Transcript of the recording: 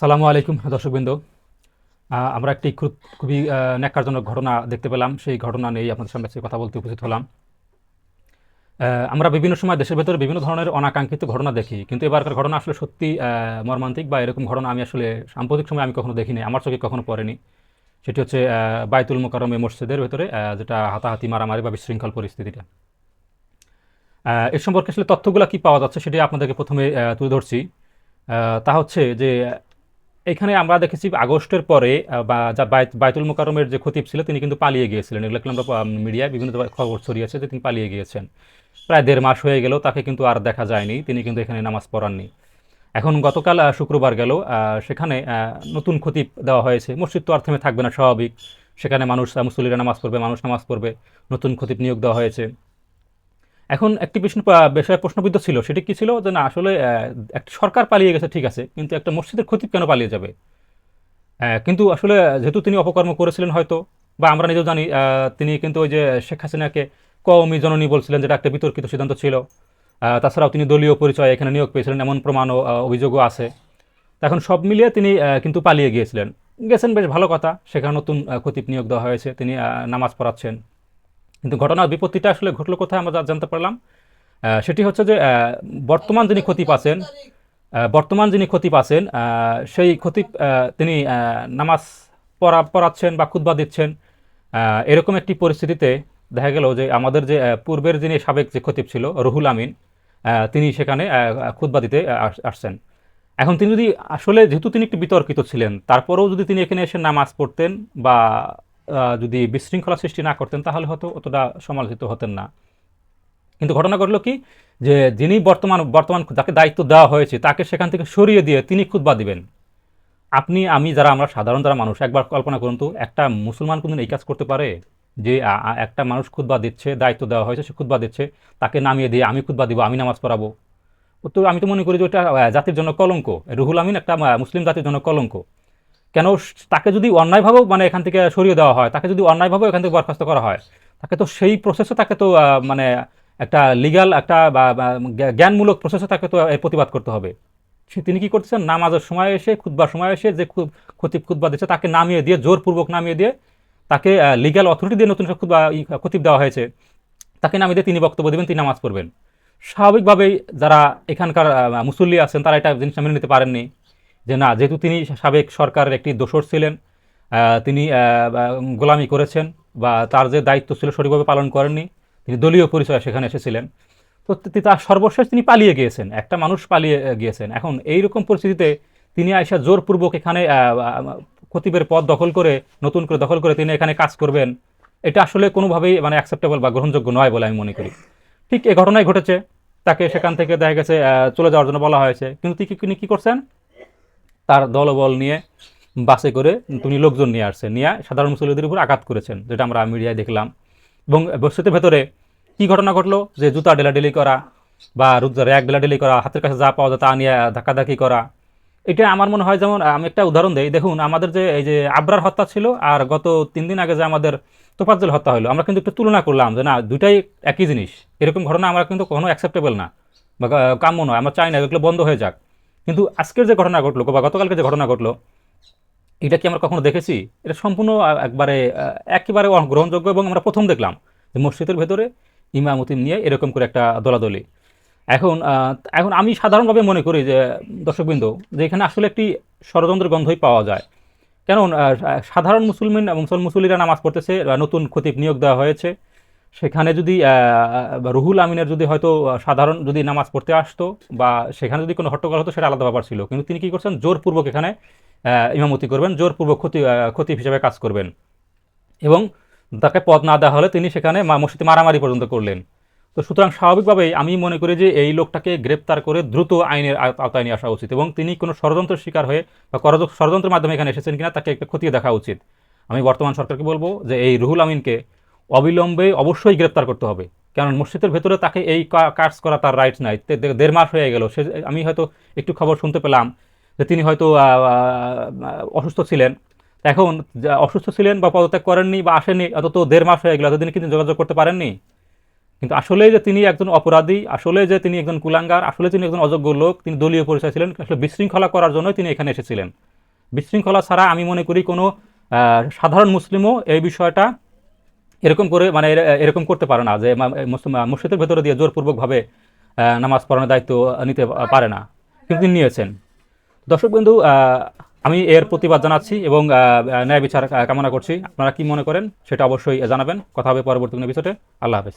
সালামু আলাইকুম দর্শকবৃন্দ। আমরা একটি খুব- খুবই আহ, ন্যাক্কারজনক ঘটনা দেখতে পেলাম। সেই ঘটনা নিয়েই আপনাদের সামনে কথা বলতে উপস্থিত হলাম। আমরা বিভিন্ন সময় দেশের ভেতরে বিভিন্ন ধরনের অনাকাঙ্ক্ষিত ঘটনা দেখি। কিন্তু এবারকার ঘটনা আসলে সত্যি মর্মান্তিক বা এরকম ঘটনা আমি আসলে সাম্প্রতিক সময় আমি কখনো দেখিনি আমার চোখে কখনো পড়েনি। সেটি হচ্ছে আহ, বাইতুল মোকারমে মসজিদের ভেতরে যেটা হাতাহাতি মারামারি বা বিশৃঙ্খল পরিস্থিতিটা। এ সম্পর্কে আসলে তথ্যগুলো কি পাওয়া যাচ্ছে সেটি আপনাদেরকে প্রথমে তুলে ধরছি। তা হচ্ছে যে এখানে আমরা দেখেছি আগস্টের পরে বা যা বায়তুল মোকারমের যে খতিব ছিল তিনি কিন্তু পালিয়ে গিয়েছিলেন। এগুলো আমরা মিডিয়ায় বিভিন্ন খবর ছড়িয়েছে যে তিনি পালিয়ে গিয়েছেন। প্রায় দেড় মাস হয়ে গেল তাকে কিন্তু আর দেখা যায়নি। তিনি কিন্তু এখানে নামাজ পড়াননি। এখন গতকাল শুক্রবার গেল সেখানে নতুন খতিব দেওয়া হয়েছে। মসজিদ তো আর থেমে থাকবে না স্বাভাবিক। সেখানে মানুষ আহ, মুসল্লিরা নামাজ পড়বে মানুষ নামাজ পড়বে। নতুন খতিব নিয়োগ দেওয়া হয়েছে। এখন একটি বিষয়ে প্রশ্নবিদ্ধ ছিল, সেটি কি ছিল? যে না, আসলে একটা সরকার পালিয়ে গেছে, ঠিক আছে, কিন্তু একটা মসজিদের খতিব কেন পালিয়ে যাবে? কিন্তু আসলে, যেহেতু তিনি অপকর্ম করেছিলেন হয়তো, বা আমরা নিজেও জানি তিনি কিন্তু ওই যে শেখ হাসিনাকে কওমি জননী বলছিলেন, যেটা একটা বিতর্কিত সিদ্ধান্ত ছিল। তাছাড়াও তিনি দলীয় পরিচয় এখানে নিয়োগ পেয়েছিলেন, এমন প্রমাণ ও অভিযোগও আছে। এখন সব মিলিয়ে তিনি কিন্তু পালিয়ে গিয়েছিলেন। গেছেন বেশ ভালো কথা, সেখানে নতুন খতিব নিয়োগ দেওয়া হয়েছে, তিনি নামাজ পড়াচ্ছেন। কিন্তু ঘটনার বিপত্তিটা আসলে ঘটলো কোথায় আমরা জানতে পারলাম। সেটি হচ্ছে যে বর্তমান যিনি আছেন আহ, বর্তমান যিনি আছেন আহ, সেই আহ, তিনি নামাজ পড়া পড়াচ্ছেন বা খুতবা দিচ্ছেন। এরকম একটি পরিস্থিতিতে দেখা গেল যে আমাদের যে পূর্বের যিনি সাবেক যে খতিব ছিল রুহুল আমিন তিনি সেখানে খুতবা দিতে আসছেন। এখন তিনি যদি আসলে যেহেতু তিনি একটু বিতর্কিত ছিলেন তারপরেও যদি তিনি এখানে এসে নামাজ পড়তেন বা যদি বিশৃঙ্খলা সৃষ্টি না করতেন, তাহলে হয়তো অতটা সমালোচিত হতেন না। কিন্তু ঘটনা ঘটলো কি? যে যিনি বর্তমান বর্তমান যাকে দায়িত্ব দেওয়া হয়েছে, তাকে সেখান থেকে সরিয়ে দিয়ে তিনি খুতবা দিবেন। আপনি, আমি যারা আমরা সাধারণ যারা মানুষ, একবার কল্পনা করুন তো, একটা মুসলমান কোনদিন এই কাজ করতে পারে? যে একটা মানুষ খুতবা দিচ্ছে, দায়িত্ব দেওয়া হয়েছে, সে খুতবা দিচ্ছে, তাকে নামিয়ে দিয়ে আমি খুতবা দিব, আমি নামাজ পড়াবো। তো আমি তো মনে করি যে ওটা জাতির জন্য কলঙ্ক। রুহুল আমিন একটা মুসলিম জাতির জন্য কলঙ্ক। কেন তাকে যদি অন্যায়ভাবেও মানে এখান থেকে সরিয়ে দেওয়া হয়, তাকে যদি অন্যায়ভাবেও এখান থেকে বরখাস্ত করা হয়, তাকে তো সেই প্রসেসে তাকে তো মানে একটা লিগ্যাল একটা বা জ্ঞানমূলক প্রসেসে তাকে তো প্রতিবাদ করতে হবে। সে তিনি কি করতেছেন নামাজের সময় এসে, খুতবার সময় এসে যে খু- খতিব খুতবা দিচ্ছে, তাকে নামিয়ে দিয়ে, জোরপূর্বক নামিয়ে দিয়ে তাকে লিগ্যাল অথরিটি দিয়ে নতুন খুতবা, ই- খতিব দেওয়া হয়েছে, তাকে নামিয়ে দিয়ে তিনি বক্তব্য দেবেন, তিনি নামাজ পড়বেন। স্বাভাবিকভাবেই যারা এখানকার মুসল্লি আছেন, তারা এটা জিনিসটা মেনে নিতে পারেননি। যে না, যেহেতু তিনি সাবেক সরকারের একটি দোসর ছিলেন তিনি গোলামি করেছেন বা তার যে দায়িত্ব ছিল সঠিকভাবে পালন করেননি, তিনি দলীয় পরিচয়ে সেখানে এসেছিলেন। তো তার সর্বশেষ তিনি পালিয়ে গিয়েছেন, একটা মানুষ পালিয়ে গিয়েছেন। এখন এই রকম পরিস্থিতিতে তিনি আইসা জোরপূর্বক এখানে খতিবের পদ দখল করে, নতুন করে দখল করে তিনি এখানে কাজ করবেন, এটা আসলে কোনোভাবেই মানে অ্যাকসেপ্টেবল বা গ্রহণযোগ্য নয় বলে আমি মনে করি। ঠিক এ ঘটনাই ঘটেছে, তাকে সেখান থেকে দেখা গেছে চলে যাওয়ার জন্য বলা হয়েছে। কিন্তু তিনি কি করছেন? তার দলবল নিয়ে বাসে করে তিনি লোকজন নিয়ে আসছেন নিয়ে সাধারণ মুসল্লিদের উপর আঘাত করেছেন, যেটা আমরা মিডিয়ায় দেখলাম। এবং বস্তিতে ভেতরে কি ঘটনা ঘটলো? যে জুতা ডেলাডেলি করা বা র্যাক ডেলাডেলি করা, হাতের কাছে যা পাওয়া যায় তা নিয়ে ধাক্কাধাক্কি করা। এটা আমার মনে হয় যেমন, আমি একটা উদাহরণ দিই। দেখুন, আমাদের যে এই যে আবরার হত্যা ছিল আর গত তিন দিন আগে যে আমাদের তোপাজ্জল হত্যা হলো, আমরা কিন্তু একটু তুলনা করলাম যে না, দুইটাই একই জিনিস। এরকম ঘটনা আমরা কিন্তু কখনো অ্যাকসেপ্টেবল না বা কাম্য নয়, আমরা চাই না, এগুলো বন্ধ হয়ে যাক। কিন্তু আজকের যে ঘটনা ঘটলো বা গতকালকে যে ঘটনা ঘটলো, এটা কি আমরা কখনো দেখেছি? এটা সম্পূর্ণ একবারে একেবারে গ্রহণযোগ্য এবং আমরা প্রথম দেখলাম যে মসজিদের ভেতরে ইমামতি নিয়ে এরকম করে একটা দলাদলি। এখন এখন আমি সাধারণভাবে মনে করি যে, দর্শকবৃন্দ, যে এখানে আসলে একটি ষড়যন্ত্রের গন্ধই পাওয়া যায়। কেন সাধারণ মুসলমান এবং মুসল- মুসল্লিরা নামাজ পড়তেছে নতুন খতিব নিয়োগ দেওয়া হয়েছে। সেখানে যদি রুহুল আমিনের যদি হয়তো সাধারণ যদি নামাজ পড়তে আসতো বা সেখানে যদি কোনো হট্টগোল হতো, সেটা আলাদা ব্যাপার ছিল। কিন্তু তিনি কি করছেন? জোরপূর্বক এখানে ইমামতি করবেন, জোরপূর্বক ক্ষতি ক্ষতি হিসেবে কাজ করবেন। এবং তাকে পদ না দেওয়া হলে তিনি সেখানে মসজিদে মারামারি পর্যন্ত করলেন। তো সুতরাং স্বাভাবিকভাবেই আমি মনে করি যে এই লোকটাকে গ্রেপ্তার করে দ্রুত আইনের আওতায় নিয়ে আসা উচিত। এবং তিনি কোনো ষড়যন্ত্রের শিকার হয়ে বা ষড়যন্ত্রের মাধ্যমে এখানে এসেছেন কিনা, তাকে একটা খতিয়ে দেখা উচিত। আমি বর্তমান সরকারকে বলব যে এই রুহুল আমিনকে অবিলম্বে অবশ্যই গ্রেপ্তার করতে হবে। কারণ মসজিদের ভেতরে তাকে এই কাজ করা তার রাইটস নাই। দেড় মাস হয়ে গেল। সে, আমি হয়তো একটু খবর শুনতে পেলাম যে তিনি হয়তো অসুস্থ ছিলেন। এখন অসুস্থ ছিলেন বা পদত্যাগ করেননি বা আসেনি অত দেড় মাস হয়ে গেল। এতদিন কিন্তু যোগাযোগ করতে পারেননি। কিন্তু আসলে যে তিনি একজন অপরাধী, আসলে যে তিনি একজন কুলাঙ্গার, আসলে তিনি একজন অযোগ্য লোক, তিনি দলীয় পরিচয় ছিলেন, আসলে বিশৃঙ্খলা করার জন্যই তিনি এখানে এসেছিলেন। বিশৃঙ্খলা ছাড়া আমি মনে করি কোনো সাধারণ মুসলিমও এই বিষয়টা এরকম করে মানে এরকম করতে পারে না যে মসজিদের ভেতরে দিয়ে জোরপূর্বকভাবে নামাজ পড়ানোর দায়িত্ব নিতে পারে না। কিন্তু তিনি নিয়েছেন। দর্শক বন্ধু আমি এর প্রতিবাদ জানাচ্ছি এবং ন্যায় বিচার কামনা করছি। আপনারা কি মনে করেন? সেটা অবশ্যই জানাবেন। কথা হবে পরবর্তী বিষয়টা বিষয়ে আল্লাহ হাফেজ।